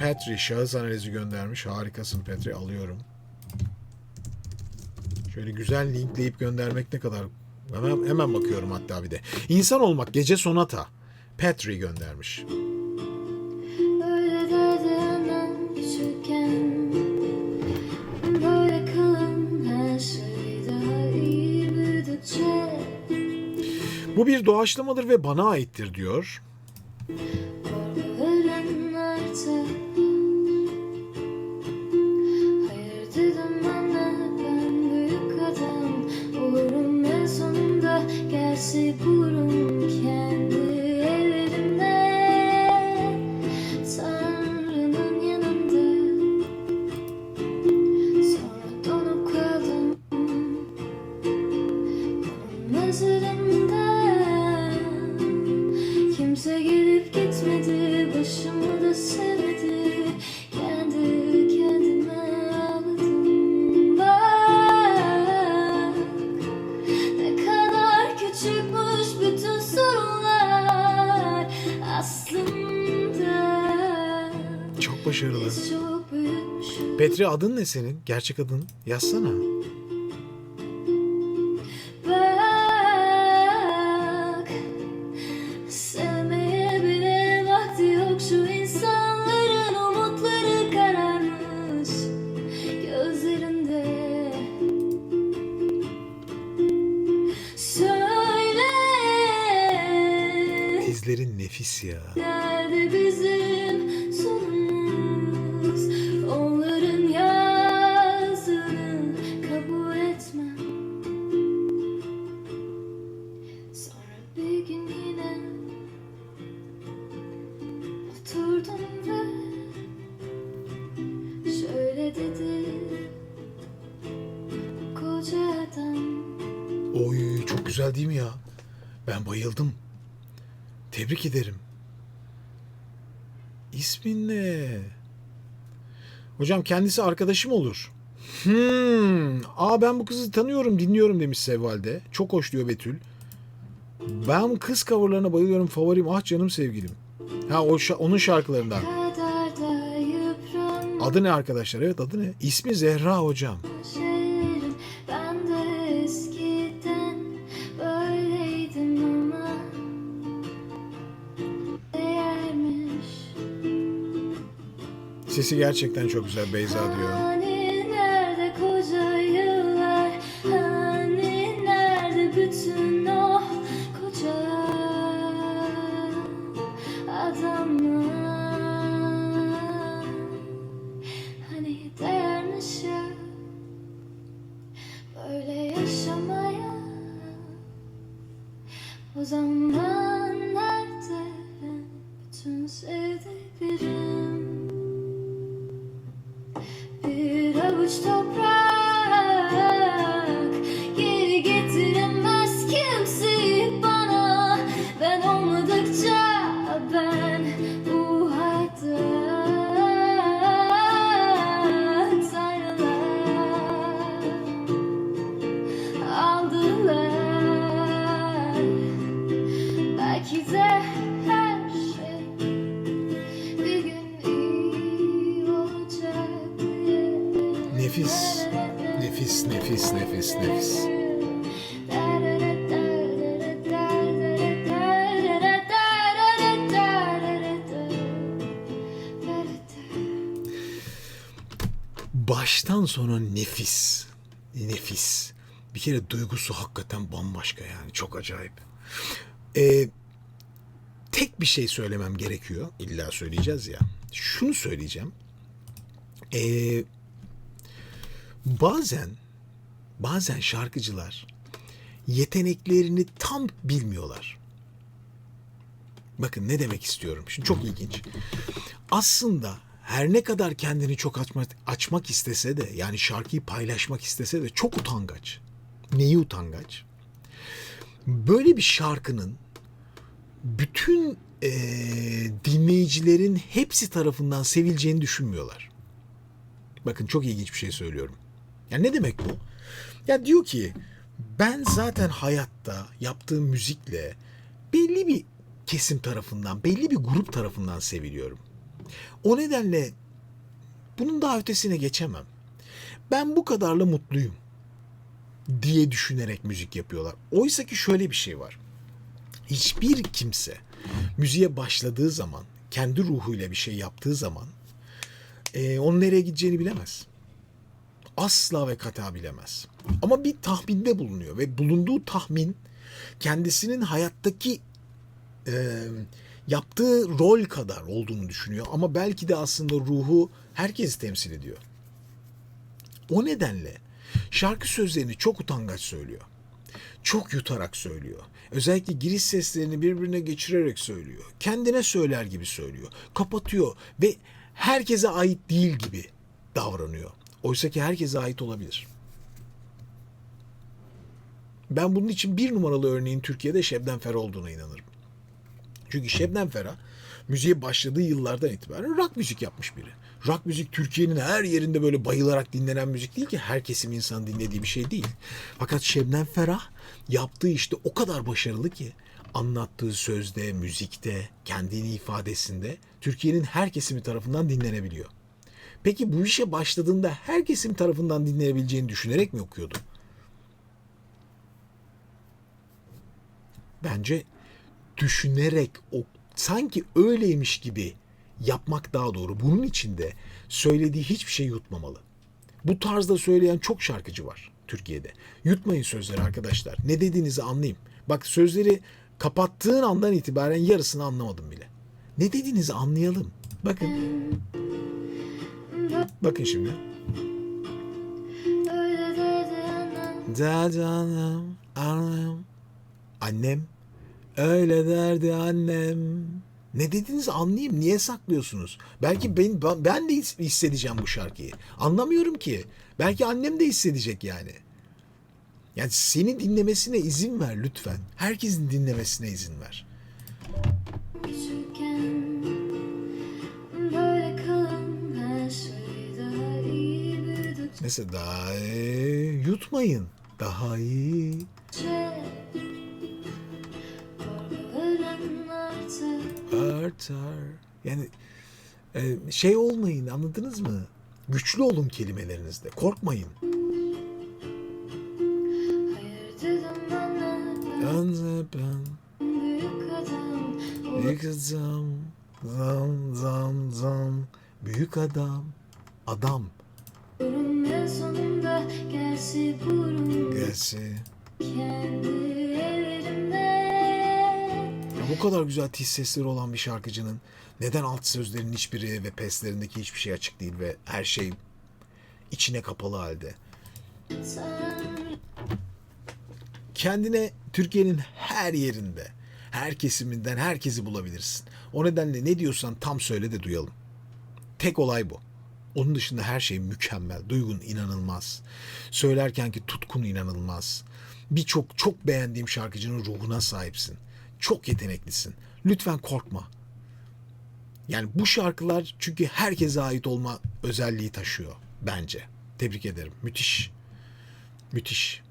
Petri şahıs analizi göndermiş. Harikasın Petri alıyorum. Şöyle güzel linkleyip göndermek ne kadar hemen, hemen bakıyorum hatta bir de. İnsan olmak gece sonata. Petri göndermiş. Şey Bu bir doğaçlamadır ve bana aittir diyor. Petri adın ne senin? Gerçek adın yazsana. Bak Sevmeye bile vakti yok Şu insanların umutları kararmış Gözlerinde Söyle Dizlerin nefis ya. Nerede bizim sonumuz Ve Şöyle dedi Koca adam Oy çok güzel değil mi ya? Ben bayıldım. Tebrik ederim. İsmin ne? Hocam kendisi arkadaşım olur. Hmm. Aa ben bu kızı tanıyorum, dinliyorum demiş Sevval'de. Çok hoş diyor Betül. Ben kız coverlarına bayılıyorum. Favorim ah canım sevgilim. Ha o onun şarkılarından. Adı ne arkadaşlar? Evet adı ne? İsmi Zehra hocam. Sesi gerçekten çok güzel Beyza diyor. Zaman nerede bütün sevdiklerim Bir avuç toprak Nefis. Nefis, nefis, nefis. Baştan sona nefis. Nefis. Bir kere duygusu hakikaten bambaşka yani. Çok acayip. Ee, tek bir şey söylemem gerekiyor. İlla söyleyeceğiz ya. Şunu söyleyeceğim. Ee, bazen bazen şarkıcılar yeteneklerini tam bilmiyorlar. Bakın ne demek istiyorum. Şimdi çok ilginç. Aslında her ne kadar kendini çok açma, açmak istese de yani şarkıyı paylaşmak istese de çok utangaç. Neyi utangaç? Böyle bir şarkının bütün eee, dinleyicilerin hepsi tarafından sevileceğini düşünmüyorlar. Bakın çok ilginç bir şey söylüyorum. Ya ne demek bu? Ya diyor ki ben zaten hayatta yaptığım müzikle belli bir kesim tarafından, belli bir grup tarafından seviliyorum. O nedenle bunun daha ötesine geçemem. Ben bu kadarla mutluyum diye düşünerek müzik yapıyorlar. Oysa ki şöyle bir şey var. Hiçbir kimse müziğe başladığı zaman, kendi ruhuyla bir şey yaptığı zaman e, onun nereye gideceğini bilemez. Asla ve kata bilemez. Ama bir tahminde bulunuyor ve bulunduğu tahmin kendisinin hayattaki e, yaptığı rol kadar olduğunu düşünüyor. Ama belki de aslında ruhu herkesi temsil ediyor. O nedenle şarkı sözlerini çok utangaç söylüyor. Çok yutarak söylüyor. Özellikle giriş seslerini birbirine geçirerek söylüyor. Kendine söyler gibi söylüyor. Kapatıyor ve herkese ait değil gibi davranıyor. Oysa ki herkese ait olabilir. Ben bunun için bir numaralı örneğin Türkiye'de Şebnem Ferah olduğuna inanırım. Çünkü Şebnem Ferah müziğe başladığı yıllardan itibaren rock müzik yapmış biri. Rock müzik Türkiye'nin her yerinde böyle bayılarak dinlenen müzik değil ki her kesim insan dinlediği bir şey değil. Fakat Şebnem Ferah yaptığı işte o kadar başarılı ki anlattığı sözde, müzikte, kendini ifadesinde Türkiye'nin her kesimi tarafından dinlenebiliyor. Peki bu işe başladığında her kesim tarafından dinlenebileceğini düşünerek mi okuyordu? Bence düşünerek o sanki öyleymiş gibi yapmak daha doğru. Bunun için de söylediği hiçbir şey yutmamalı. Bu tarzda söyleyen çok şarkıcı var Türkiye'de. Yutmayın sözleri arkadaşlar. Ne dediğinizi anlayayım. Bak sözleri kapattığın andan itibaren yarısını anlamadım bile. Ne dediğinizi anlayalım. Bakın. Bakın şimdi. Dedi annem annem. Öyle derdi annem. Ne dediğinizi anlayayım. Niye saklıyorsunuz? Belki ben, ben- de his- hissedeceğim bu şarkıyı. Anlamıyorum ki. Belki annem de hissedecek yani. Yani seni dinlemesine izin ver lütfen. Herkesin dinlemesine izin ver. Mesela daha yutmayın. Daha iyi. Artar. Yani e, şey olmayın anladınız mı? Güçlü olun kelimelerinizde. Korkmayın. Önce ben Büyük adam zam zam zam, büyük adam, adam. Olurum en sonunda Gerçi kendi ellerimde ya bu kadar güzel tiz sesleri olan bir şarkıcının neden alt sözlerin hiçbiri ve peslerindeki hiçbir şey açık değil ve her şey içine kapalı halde? Kendine Türkiye'nin her yerinde, her kesiminden herkesi bulabilirsin. O nedenle ne diyorsan tam söyle de duyalım. Tek olay bu. Onun dışında her şey mükemmel. Duygun inanılmaz. Söylerkenki tutkun inanılmaz. Birçok çok beğendiğim şarkıcının ruhuna sahipsin. Çok yeteneklisin. Lütfen korkma. Yani bu şarkılar çünkü herkese ait olma özelliği taşıyor bence. Tebrik ederim. Müthiş. Müthiş.